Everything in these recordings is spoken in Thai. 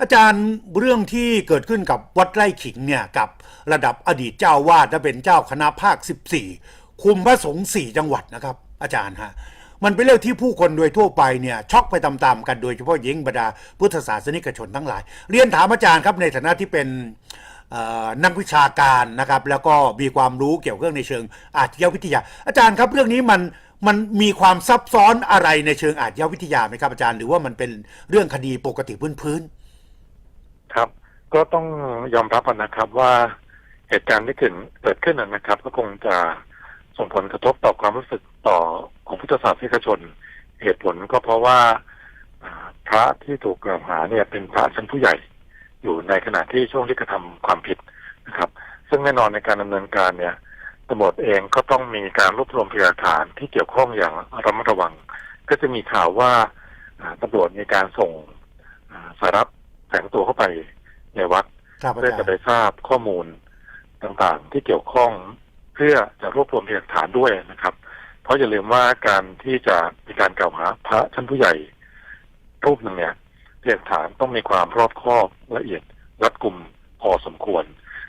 อาจารย์เรื่องที่เกิดขึ้นกับวัดไร่ขิงเนี่ยกับระดับอดีตเจ้าวาดและเป็นเจ้าคณะภาค 14 คุมพระสงฆ์4จังหวัดนะครับ อาจารย์ฮะมันเป็นเรื่องที่ผู้คนโดยทั่วไปเนี่ยช็อกไปตามๆกันโดยเฉพาะหญิงบรรดาพุทธศาสนิกชนทั้งหลาย เรียนถามอาจารย์ครับในฐานะที่เป็นนักวิชาการนะครับ แล้วก็มีความรู้เกี่ยวกับเรื่องในเชิงอาชญาวิทยา อาจารย์ครับเรื่องนี้มันมันมีความซับซ้อนอะไรในเชิงอาชญาวิทยาไหมครับอาจารย์ หรือว่ามันเป็นเรื่องคดีปกติพื้นๆ ครับ ก็ต้องยอมรับนะครับว่าเหตุการณ์ที่เกิดเกิดขึ้นนะครับ ก็คงจะส่งผลกระทบต่อความรู้สึกต่อของพุทธศาสนิกชน เหตุผลก็เพราะว่าพระที่ถูกกล่าวหาเนี่ยเป็นพระชั้นผู้ใหญ่อยู่ในขณะที่ช่วงที่กระทำความผิดนะครับ ซึ่งแน่นอนในการดำเนินการเนี่ยตำรวจเองก็ต้องมีการรวบรวมพยานหลักฐานที่เกี่ยวข้องอย่างระมัดระวัง ก็จะมีข่าวว่าตำรวจมีการส่งสารับ ฝงตัวเข้าไปในวัดครับอาเพื่อจารจะย์ไปทราบข้อมูลต่างๆ ที่เกี่ยวข้องเพื่อจะรวบรวมพยานหลักฐานด้วยนะครับ เพราะอย่าลืมว่าการที่จะมีการกล่าวหาพระชั้นผู้ใหญ่ รูปหนึ่งเนี่ยพยานหลักฐานต้องมีความรอบคอบละเอียดรัดกุมพอสมควร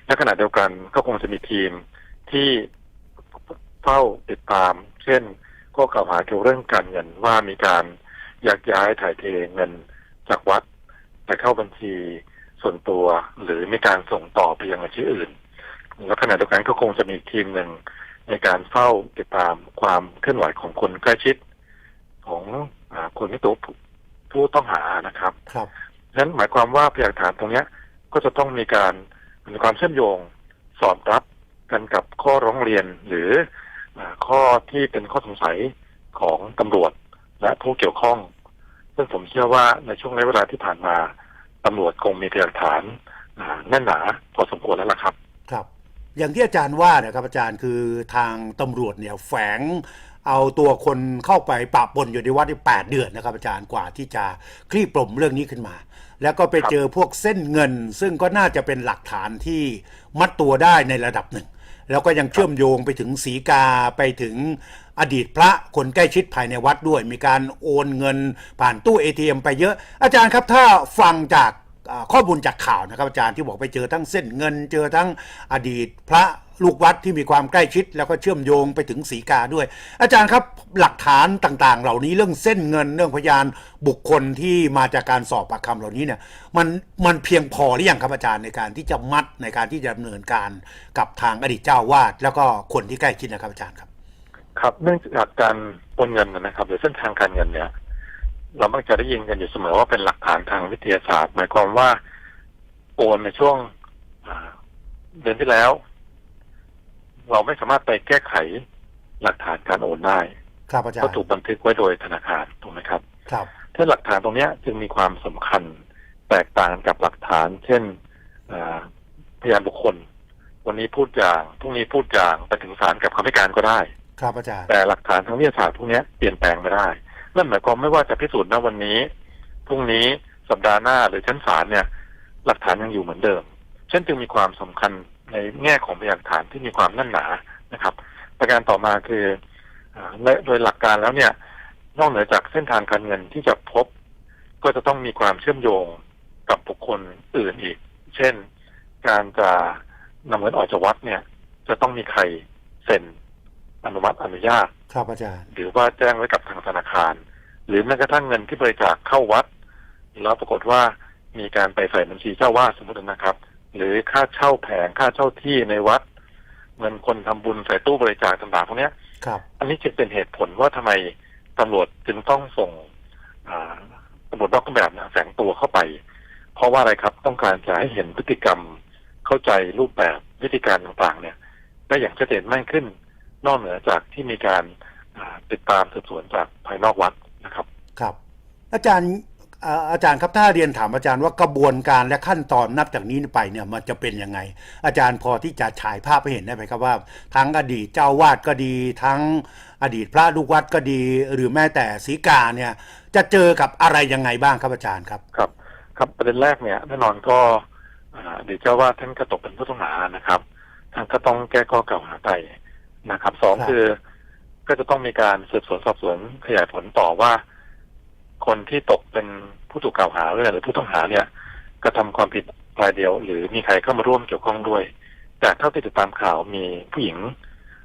และขณะเดียวกันก็คงจะมีทีมที่เฝ้าติดตาม เช่นข้อกล่าวหาเกี่ยวเรื่องการเงินว่ามีการยักย้ายถ่ายเทเงินจากวัด ไปเข้าบัญชีส่วนตัว หรือมีการส่งต่อไปยังบัญชีอื่น แล้วขณะเดียวกันก็คงจะมีทีมหนึ่งในการเฝ้าติดตามความเคลื่อนไหวของคนใกล้ชิด ของอาคนที่ตกผู้ต้องหานะครับ ครับนั้นหมายความว่าพยานหลักฐานตรงเนี้ยก็จะต้องมีการมีความเชื่อมโยงสอดรับกันกับข้อร้องเรียนหรืออาข้อที่เป็นข้อสงสัยของตำรวจและผู้เกี่ยวข้อง ซึ่งผมเชื่อว่าในช่วงระยะเวลาที่ผ่านมาตำรวจคงมีหลักฐานแน่นหนาพอสมควรแล้วล่ะครับ ครับ อย่างที่อาจารย์ว่านะครับอาจารย์คือทางตำรวจเนี่ยแฝงเอาตัวคนเข้าไปปะปนอยู่ในวัดที่แปดเดือนนะครับอาจารย์กว่าที่จะคลี่ปลมเรื่องนี้ขึ้นมา แล้วก็ไปเจอพวกเส้นเงิน ซึ่งก็น่าจะเป็นหลักฐานที่มัดตัวได้ในระดับหนึ่ง แล้วก็ยังเชื่อมโยงไปถึงสีกาไปถึง อดีตพระคนใกล้ชิดภายในวัดด้วย มีการโอนเงินผ่านตู้ ATM ไปเยอะ อาจารย์ครับถ้าฟังจากข้อมูลจากข่าวนะครับอาจารย์ที่บอกไปเจอทั้งเส้นเงิน เจอทั้งอดีตพระลูกวัดที่มีความใกล้ชิด แล้วก็เชื่อมโยงไปถึงสีกาด้วย อาจารย์ครับหลักฐานต่างๆ เหล่านี้เรื่องเส้นเงินเรื่องพยานบุคคลที่มาจากการสอบปากคำเหล่านี้เนี่ยมันมันเพียงพอหรือยังครับอาจารย์ในการที่จะมัดในการที่จะดำเนินการกับทางอดีตเจ้าวาดแล้วก็คนที่ใกล้ชิดนะครับอาจารย์ครับ ครับเนื่องจากการโอนเงินนะครับหรือเส้นทางการเงินเนี่ย เรามักจะได้ยินกันอยู่เสมอว่าเป็นหลักฐานทางวิทยาศาสตร์ หมายความว่าโอนในช่วงอ่าเดือนที่แล้ว เราไม่สามารถไปแก้ไขหลักฐานการโอนได้ครับอาจารก็ย์ถูกบันทึกไว้โดยธนาคารถูกไหมครับ ครับถ้าหลักฐานตรงเนี้ยจึงมีความสำคัญแตกต่างกับหลักฐาน เช่นอ่าพยานบุคคล วันนี้พูดอย่างพรุ่งนี้พูดอย่างไปถึงศาลกับคำให้การก็ได้ ครับอาจารย์แต่หลักฐานทางวิทยาศาสตร์พวกเนี้ยเปลี่ยนแปลงไม่ได้ นั่นหมายความไม่ว่าจะพิสูจน์ณวันนี้พรุ่งนี้สัปดาห์หน้าหรือชั้นศาลเนี่ย หลักฐานยังอยู่เหมือนเดิมเช่นจึงมีความสำคัญในแง่ของพยานฐานที่มีความแน่นหนานะครับ ประการต่อมาคือและโดยหลักการแล้วเนี่ย นอกเหนือจากเส้นทางการเงินที่จะพบ ก็จะต้องมีความเชื่อมโยงกับบุคคลอื่นอีก เช่น การจะนำเงินออกจากวัดเนี่ย จะต้องมีใครเซ็น อนุมัติอนุญาตครับอาจารย์ หรือว่าแจ้งไว้กับทางธนาคาร หรือแม้กระทั่งเงินที่บริจาคเข้าวัด แล้วปรากฏว่ามีการไปใส่บัญชีเจ้าวาดสมมตินะครับ หรือค่าเช่าแผงค่าเช่าที่ในวัด เงินคนทำบุญใส่ตู้บริจาคต่างๆพวกเนี้ยครับ อันนี้จึงเป็นเหตุผลว่าทำไมตำรวจจึงต้องส่งอ่าตำรวจนอกเครื่องแบบเนี่ยแฝงตัวเข้าไป เพราะว่าอะไรครับต้องการจะให้เห็นพฤติกรรมเข้าใจรูปแบบวิธีการต่างๆ เนี่ยได้อย่างชัดเจนมากขึ้น นอกเหนือจากที่มีการอ่าติดตามสืบสวนจากภายนอกวัดนะครับครับ อาจารย์อ่าอาจารย์ครับถ้าเรียนถามอาจารย์ว่ากระบวนการและขั้นตอนนับจากนี้ไปเนี่ยมันจะเป็นยังไง อาจารย์พอที่จะฉายภาพให้เห็นได้ไหมครับว่า ทั้งอดีตเจ้าวาดก็ดี ทั้งอดีตพระลูกวัดก็ดี หรือแม้แต่ศรีกาเนี่ย จะเจอกับอะไรยังไงบ้างครับอาจารย์ครับครับ ครับประเด็นแรกเนี่ยแน่นอนก็อ่าเดี๋ยวเจ้าว่าท่านก็ตกเป็นผู้ต้องหานะครับท่านก็ต้องแก้ข้อกล่าวหาไป นะครับสองครับคือ ก็จะต้องมีการสืบสวนสอบสวนขยายผลต่อว่า คนที่ตกเป็นผู้ถูกกล่าวหาหรือผู้ต้องหาเนี่ยกระทำความผิดรายเดียว หรือมีใครเข้ามาร่วมเกี่ยวข้องด้วย แต่เท่าที่ติดตามข่าวมีผู้หญิง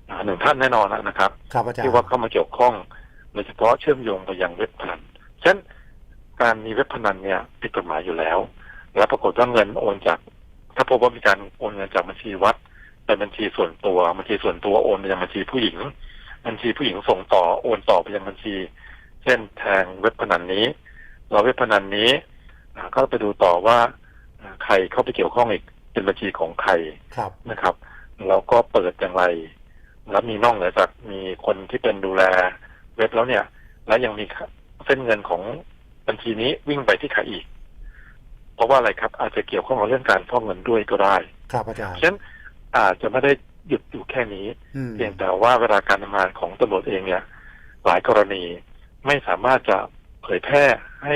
อ่าหนึ่งท่านแน่นอนนะครับครับอาจารย์ที่ว่าเข้ามาเกี่ยวข้องโดยเฉพาะเชื่อมโยงไปยังเว็บพนันเช่นการมีเว็บพนันเนี่ยผิดกฎหมายอยู่แล้ว แล้วปรากฏว่าเงินโอนจาก ถ้าพบว่ามีการโอนเงินจากบัญชีวัด ไปบัญชีส่วนตัวบัญชีส่วนตัวโอนไปยังบัญชีผู้หญิง บัญชีผู้หญิงส่งต่อโอนต่อไปยังบัญชี เช่นแทงเว็บพนันนี้ เราเว็บพนันนี้อ่าก็ไปดูต่อว่าอ่าใครเข้าไปเกี่ยวข้องอีกเป็นบัญชีของใครครับนะครับแล้วก็เปิดอย่างไร แล้วมีนอกเหนือจากมีคนที่เป็นดูแลเว็บแล้วเนี่ย แล้วยังมีเส้นเงินของบัญชีนี้วิ่งไปที่ใครอีก เพราะว่าอะไรครับอาจจะเกี่ยวข้องกับเรื่องการฟอกเงินด้วยก็ได้ ครับอาจารย์เช่น อาจจะไม่ได้หยุดอยู่แค่นี้อืมเพียงแต่ว่าเวลาการทำงานของตำรวจเองเนี่ย หลายกรณีไม่สามารถจะเผยแพร่ให้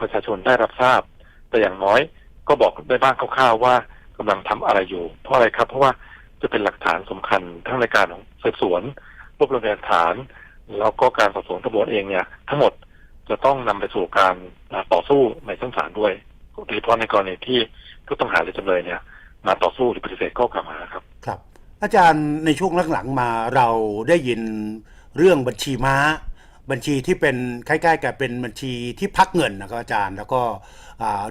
ประชาชนได้รับทราบ แต่อย่างน้อยก็บอกได้บ้างคร่าวๆว่ากำลังทำอะไรอยู่ เพราะอะไรครับ เพราะว่าจะเป็นหลักฐานสำคัญทั้งในการของสืบสวนรวบรวมพยานหลักฐาน แล้วก็การสอบสวนตำรวจเองเนี่ย ทั้งหมดจะต้องนำไปสู่การอ่าต่อสู้ในชั้นศาลด้วยโดยเฉพาะในกรณีที่ผู้ต้องหาหรือจำเลยเนี่ย มาต่อสู้หรือปฏิเสธข้อกล่าวหาครับ ครับ อาจารย์ในช่วงหลังๆมาเราได้ยินเรื่องบัญชีม้า บัญชีที่เป็นคล้ๆกับเป็นบัญชีที่พักเงินนะครับอาจารย์ แล้วก็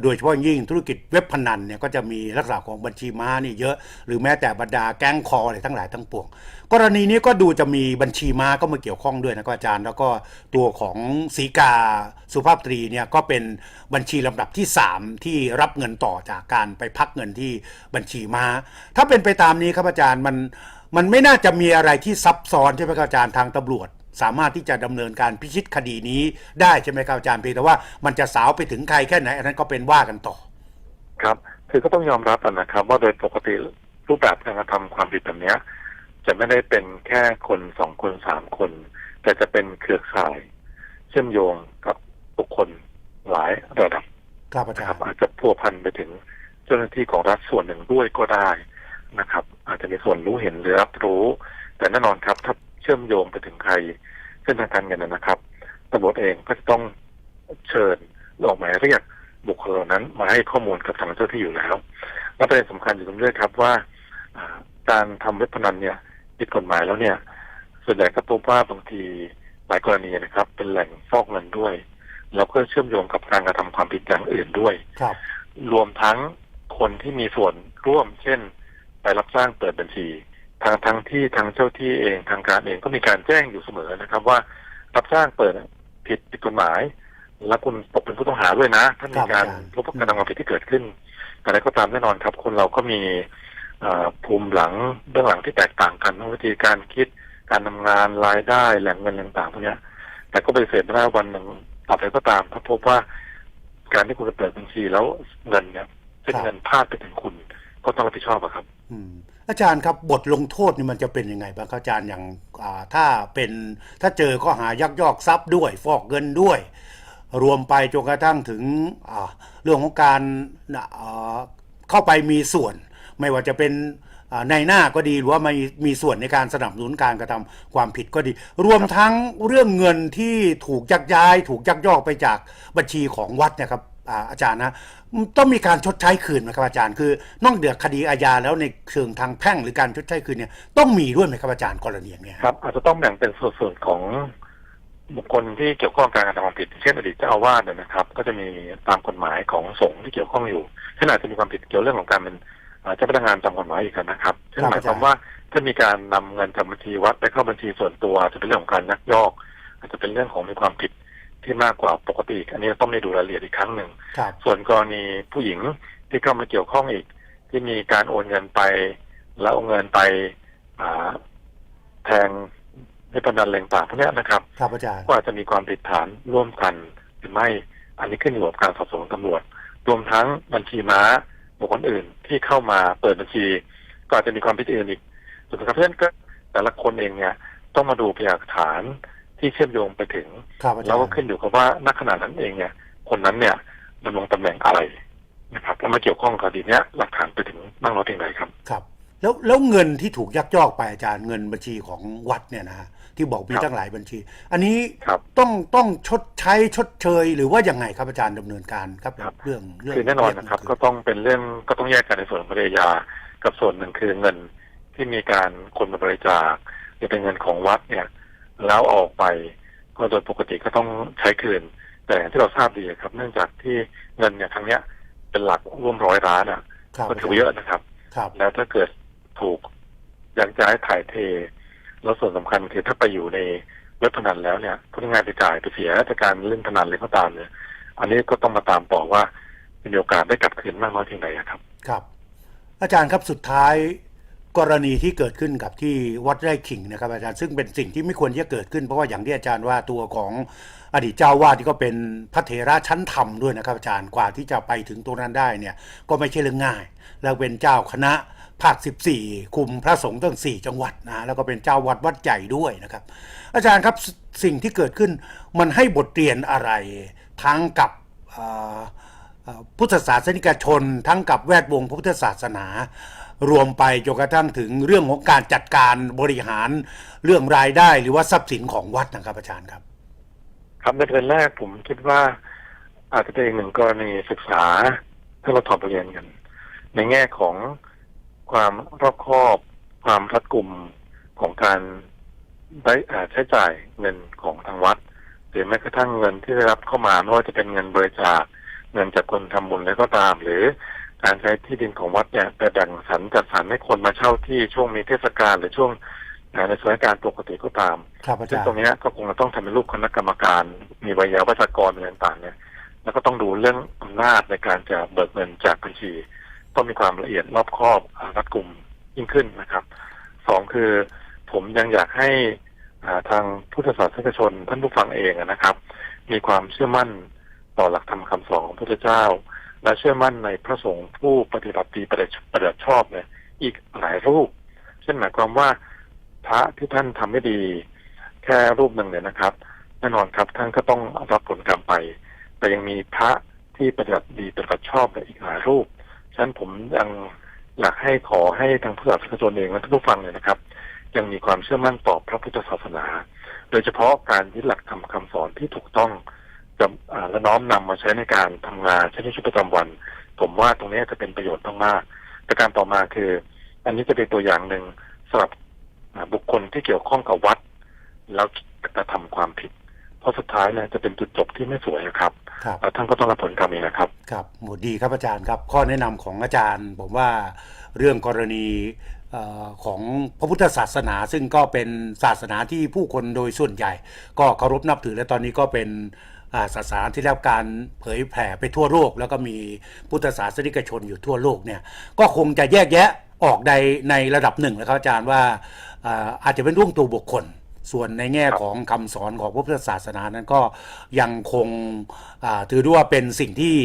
โดยเฉพาะยิ่งธุรกิจเว็บพนันเนี่ยก็จะมีลักษณะของบัญชีม้านี่เยอะ หรือแม้แต่บรรดาแก๊งคออะไรทั้งหลายทั้งปวง กรณีนี้ก็ดูจะมีบัญชีม้าก็มาเกี่ยวข้องด้วยนะครับอาจารย์ แล้วก็ตัวของสีกาสุภาพตรีเนี่ยก็เป็นบัญชีลำดับที่ 3 ที่รับเงินต่อจากการไปพักเงินที่บัญชีม้า ถ้าเป็นไปตามนี้ครับอาจารย์มันมันไม่น่าจะมีอะไรที่ซับซ้อนใช่ไหมครับอาจารย์ทางตำรวจ สามารถที่จะดำเนินการพิชิตคดีนี้ได้ใช่ไหมครับอาจารย์เพียงแต่ว่ามันจะสาวไปถึงใครแค่ไหน อันนั้นก็เป็นว่ากันต่อ ครับ คือก็ต้องยอมรับอะนะครับ ว่าโดยปกติรูปแบบการกระทำความผิดแบบเนี้ยจะไม่ได้เป็นแค่คนสองคนสามคน แต่จะเป็นเครือข่าย เชื่อมโยงกับบุคคลหลายระดับครับอานะจาครรับย์อาจจะพัวพันไปถึงเจ้าหน้าที่ของรัฐส่วนหนึ่งด้วยก็ได้นะครับ อาจจะมีส่วนรู้เห็นหรือรับรู้ แต่แน่นอนครับถ้า เชื่อมโยงไปถึงใครเส้นทางการเงินนะนะครับตำรวจเองก็จะต้องเชิญหรือออกหมายเรียกบุคคลเหล่านั้นมาให้ข้อมูลกับทางเจ้าที่อยู่แล้วและประเด็นสำคัญอยู่ตรงนี้ด้วยครับว่าอ่าการทำเว็บพนันเนี่ยผิดกฎหมายแล้วเนี่ย ส่วนใหญ่ก็พบว่าบางทีหลายกรณีนะครับ เป็นแหล่งฟอกเงินด้วย แล้วก็เชื่อมโยงกับการกระทำความผิดอย่างอื่นด้วยครับรวมทั้งคนที่มีส่วนร่วม เช่น ไปรับจ้างเปิดบัญชี ทางทั้งที่ทางเจ้าที่เองทางการเองก็มีการแจ้งอยู่เสมอนะครับ ว่ารับจ้างเปิดผิดผิดกฎหมาย และคุณตกเป็นผู้ต้องหาด้วยนะถ้ามีการครับอาจารย์พบการกระทำความผิดที่เกิดขึ้นอะไรก็ตามแน่นอนครับ คนเราก็มีเอ่อภูมิหลังเบื้องหลังที่แตกต่างกันทั้งวิธีการคิดการทำงานรายได้แหล่งเงินต่างๆพวกเนี้ยแต่ก็ปฏิเสธไม่ได้วันหนึ่งต่อไปก็ตาม ถ้าพบว่าการที่คุณจะเปิดบัญชีแล้วเงินเนี่ยเส้นเงินพลาดไปถึงคุณก็ต้องรับผิดชอบอะครับ อืม อาจารย์ครับบทลงโทษนี่มันจะเป็นยังไงบ้างครับอาจารย์อย่างอ่าถ้าเป็นถ้าเจอข้อหายักยอกทรัพย์ด้วย ฟอกเงินด้วย รวมไปจนกระทั่งถึงอ่าเรื่องของการน่ะอ่าเข้าไปมีส่วน ไม่ว่าจะเป็นอ่าในหน้าก็ดีหรือว่ามีมีส่วนในการสนับสนุนการกระทำความผิดก็ดี รวมทั้งเรื่องเงินที่ถูกยักย้าย ถูกยักยอกไปจากบัญชีของวัดเนะครับ อ่าอาจารย์นะต้องมีการชดใช้คืนไหมครับอาจารย์ คือนอกเหนือคดีอาญาแล้วในเชิงทางแพ่งหรือการชดใช้คืนเนี่ยต้องมีด้วยไหมครับอาจารย์กรณีอย่างเนี้ยครับอาจจะต้องแบ่งเป็นส่วนๆของบุคคลที่เกี่ยวข้องกับการกระทำความผิดเช่นอดีตเจ้าอาวาสเนี่ยนะครับ ก็จะมีตามกฎหมายของสงฆ์ที่เกี่ยวข้องอยู่เช่นอาจจะมีความผิดเกี่ยวเรื่องของการเป็นอ่าเจ้าพนักงานตามกฎหมายอีกนะครับเช่นหมายความว่าถ้ามีการนำเงินจากบัญชีวัดไปเข้าบัญชีส่วนตัวอาจจะเป็นเรื่องของการยักยอก อาจจะเป็นเรื่องของมีความผิด ที่มากกว่าปกติ อันนี้ต้องไปดูรายละเอียดอีกครั้งหนึ่งครับส่วนกรณีผู้หญิงที่เข้ามาเกี่ยวข้องอีก ที่มีการโอนเงินไป แล้วเอาเงินไปอ่าแทงในพนันแรงต่างพวกเนี้ยนะครับครับอาจารย์ก็อาจจะมีความผิดฐานร่วมกันหรือไม่อันนี้ขึ้นอยู่กับการสอบสวนของตำรวจ รวมทั้งบัญชีม้าบุคคลอื่นที่เข้ามาเปิดบัญชี ก็อาจจะมีความผิดอื่นอีกส่วนครับเพราะฉะนั้นก็แต่ละคนเองเนี่ยต้องมาดูพยานหลักฐาน ที่เชื่อมโยงไปถึงครับอาจารแล้วย์ก็ขึ้นอยู่กับว่าณขณะนั้นเองเนี่ย คนนั้นเนี่ยดำรงตำแหน่งอะไรนะครับแล้วมาเกี่ยวข้องกับคดีเนี้ยหลักฐานไปถึงมากน้อยเพียงใดครับ ครับ แล้วแล้วเงินที่ถูกยักยอกไปอาจารย์เงินบัญชีของวัดเนี่ยนะฮะที่บอกมีครับตั้งหลายบัญชี อันนี้ครับต้องต้องชดใช้ชดเชย หรือว่ายังไงครับอาจารย์ดำเนินการครับครับ เรื่องเรื่องคือแน่นอนนะครับเงก็ต้องเป็นเรื่องก็ต้องแยกกันในส่วนของระยา กับส่วนหนึ่งคือเงินที่มีการคนมาบริจาคหรือเป็นเงินของวัดเนี่ย แล้วเอาออกไปก็โดยปกติก็ต้องใช้คืน แต่อย่างที่เราทราบดีครับ เนื่องจากที่เงินเนี่ยครั้งเนี้ยเป็นหลักร่วมร้อยล้านอะครับก็ถือว่าเยอะนะครับครับ แล้วถ้าเกิดถูกยักย้ายถ่ายเท แล้วส่วนสำคัญคือถ้าไปอยู่ในเว็บพนันแล้วเนี่ยพูดง่ายๆไปจ่ายไปเสียจากการเล่นพนันเลยก็ตามเนี่ยอันนี้ก็ต้องมาตามต่อว่ามีโอกาสได้กลับคืนมากน้อยเพียงใดอะครับ ครับ อาจารย์ครับสุดท้าย กรณีที่เกิดขึ้นกับที่วัดไร่ขิงนะครับอาจารย์ซึ่งเป็นสิ่งที่ไม่ควรที่จะเกิดขึ้นเพราะว่าอย่างที่อาจารย์ว่าตัวของอดีตเจ้าวาดที่ก็เป็นพระเถระชั้นธรรมด้วยนะครับอาจารย์กว่าที่จะไปถึงตรงนั้นได้เนี่ยก็ไม่ใช่เรื่องง่าย แล้วเป็นเจ้าคณะภาค 14 คุมพระสงฆ์ตั้ง 4 จังหวัดนะแล้วก็เป็นเจ้าวัดวัดใหญ่ด้วยนะครับ อาจารย์ครับสิ่งที่เกิดขึ้นมันให้บทเรียนอะไร ทั้งกับพุทธศาสนิกชน ทั้งกับแวดวงพุทธศาสนา รวมไปจนกระทั่งถึงเรื่องของการจัดการบริหารเรื่องรายได้หรือว่าทรัพย์สินของวัดนะครับอาจารย์ครับ ครับในประเด็นแรกผมคิดว่า อาจจะเป็นหนึ่งกรณีศึกษาถ้าเราถอดบทเรียนกัน ในแง่ของความรอบคอบความรัดกุมของการได้ใช้จ่ายเงินของทางวัด หรือแม้กระทั่งเงินที่ได้รับเข้ามาไม่ว่าจะเป็นเงินบริจาคเงินจากคนทำบุญแล้วก็ตาม หรือ การใช้ที่ดินของวัดเนี่ยไปแบ่งสรรจัดสรรให้คนมาเช่าที่ช่วงมีเทศกาลหรือช่วงอ่าในสถานการณ์ปกติก็ตามครับอาซึ่งจารตรงย์เนี้ยก็คงจะต้องทำเป็นรูปคณะกรรมการ มีวิยาวัชกรอะไรต่างๆเนี่ยแล้วก็ต้องดูเรื่องอำนาจในการจะเบิกเงินจากบัญชี ต้องมีความละเอียดรอบคอบอ่ารัดกุมยิ่งขึ้นนะครับสองคือผมยังอยากให้อ่าทางพุทธศาสนิกชนท่านผู้ฟังเองอะนะครับ มีความเชื่อมั่นต่อหลักธรรมคำสอนของพระพุทธเจ้า และเชื่อมั่นในพระสงฆ์ผู้ปฏิบัติดีปฏิบัติชอบเนี่ย อีกหลายรูป เช่นหมายความว่าพระที่ท่านทำไม่ดี แค่รูปหนึ่งเนี่ยนะครับแน่นอนครับท่านก็ต้องรับผลกรรมไป แต่ยังมีพระที่ปฏิบัติดีปฏิบัติชอบเนี่ยอีกหลายรูปฉะนั้นผมยังอยากให้ขอให้ทางผู้ศาสนิกชนเองและท่านผู้ฟังเนี่ยนะครับ ยังมีความเชื่อมั่นต่อพระพุทธศาสนา โดยเฉพาะการยึดหลักธรรมคำสอนที่ถูกต้อง กับอ่าและน้อมนำมาใช้ในการทำงานใช้ในชีวิตประจำวัน ผมว่าตรงนี้จะเป็นประโยชน์มากๆประการต่อมาคือ อันนี้จะเป็นตัวอย่างหนึ่งสำหรับอ่าบุคคลที่เกี่ยวข้องกับวัด แล้วกระทำความผิด เพราะสุดท้ายเนี่ยจะเป็นจุดจบที่ไม่สวยนะครับครับแล้วท่านก็ต้องรับผลกรรมเองนะครับ ครับหมดดีครับอาจารย์ครับ ข้อแนะนำของอาจารย์ ผมว่าเรื่องกรณีเออของพระพุทธศาสนา ซึ่งก็เป็นศาสนาที่ผู้คนโดยส่วนใหญ่ ก็เคารพนับถือและตอนนี้ก็เป็นอ่า ศาสนาที่ได้รับการเผยแผ่ไปทั่วโลก แล้วก็มีพุทธศาสนิกชนอยู่ทั่วโลกเนี่ยก็คงจะแยกแยะออกในในระดับหนึ่งนะครับอาจารย์ว่าอาจจะเป็นเรื่องตัวบุคคล ส่วนในแง่ของคำสอนของพระพุทธศาสนานั้นก็ยังคงถือด้วยว่าเป็นสิ่งที่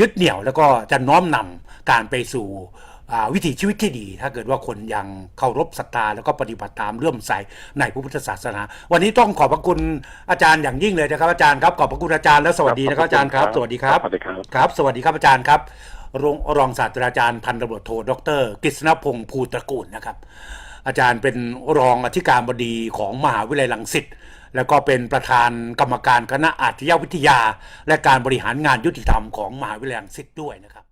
ยึดเหนี่ยวแล้วก็จะน้อมนำการไปสู่ วิถีชีวิตที่ดี ถ้าเกิดว่าคนยังเคารพศรัทธาแล้วก็ปฏิบัติตามเลื่อมใสในพระพุทธศาสนา วันนี้ต้องขอบพระคุณอาจารย์อย่างยิ่งเลยนะครับอาจารย์ครับขอบพระคุณอาจารย์และสวัสดีนะครับอาจารย์ครับสวัสดีครับสวัสดีครับครับ สวัสดีครับอาจารย์ครับรองรองศาสตราจารย์พันตำรวจโทดรกฤษณพงศ์ภูตระกูลนะครับ อาจารย์เป็นรองอธิการบดีของมหาวิทยาลัยรังสิตแล้วก็เป็นประธานกรรมการคณะอาชญาวิทยา และการบริหารงานยุติธรรมของมหาวิทยาลัยรังสิตด้วยนะครับ